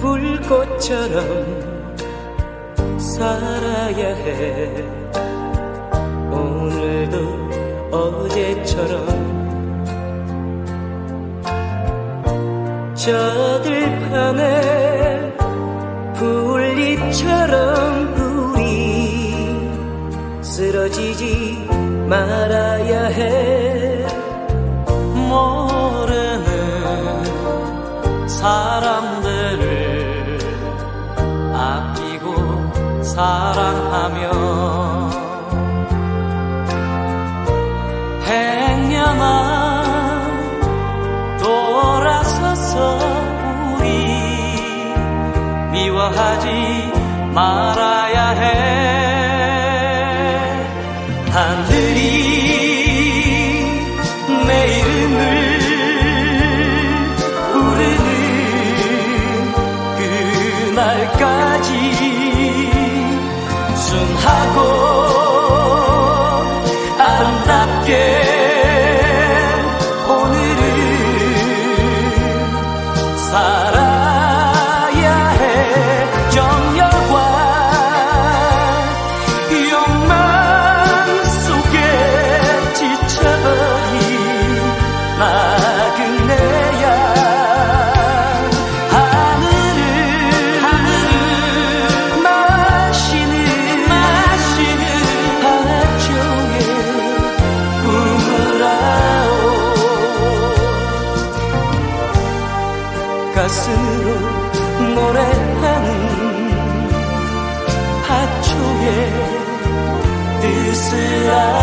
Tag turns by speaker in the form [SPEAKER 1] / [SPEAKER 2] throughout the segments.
[SPEAKER 1] 불꽃처럼 살아야 해. 오늘도 어제처럼 저 들판에 풀잎처럼 우리 쓰러지지 말아야 해 사랑하며 행여나 돌아서서 우리 미워하지 말아야 해. 하늘이 내 이름을 부르는 그날까지 순하고 아름답게 오늘은 살아야 해. 정열과 욕망 속에 지쳐버린 나 가슴으로 노래하는 하초의 뜻을 아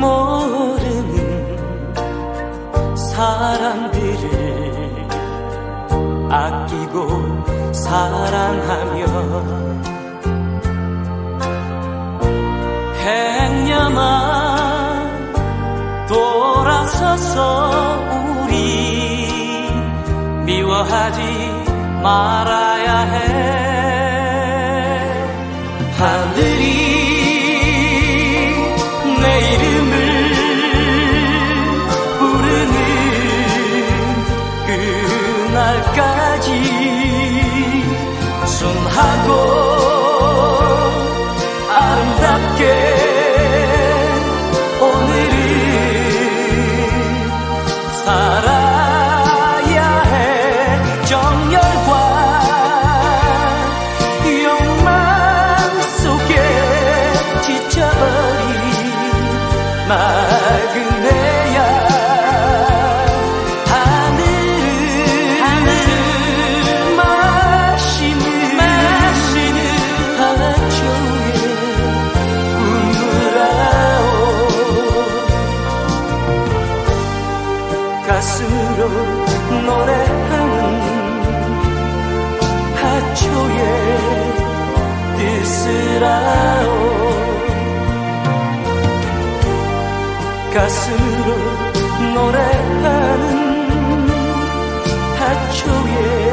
[SPEAKER 1] 모르는 사람들을 아끼고 사랑하며 행여나 돌아서서 우리 미워하지 말아야 해 하고 아름답게 오늘은 살아 가슴으로 노래하는 하초의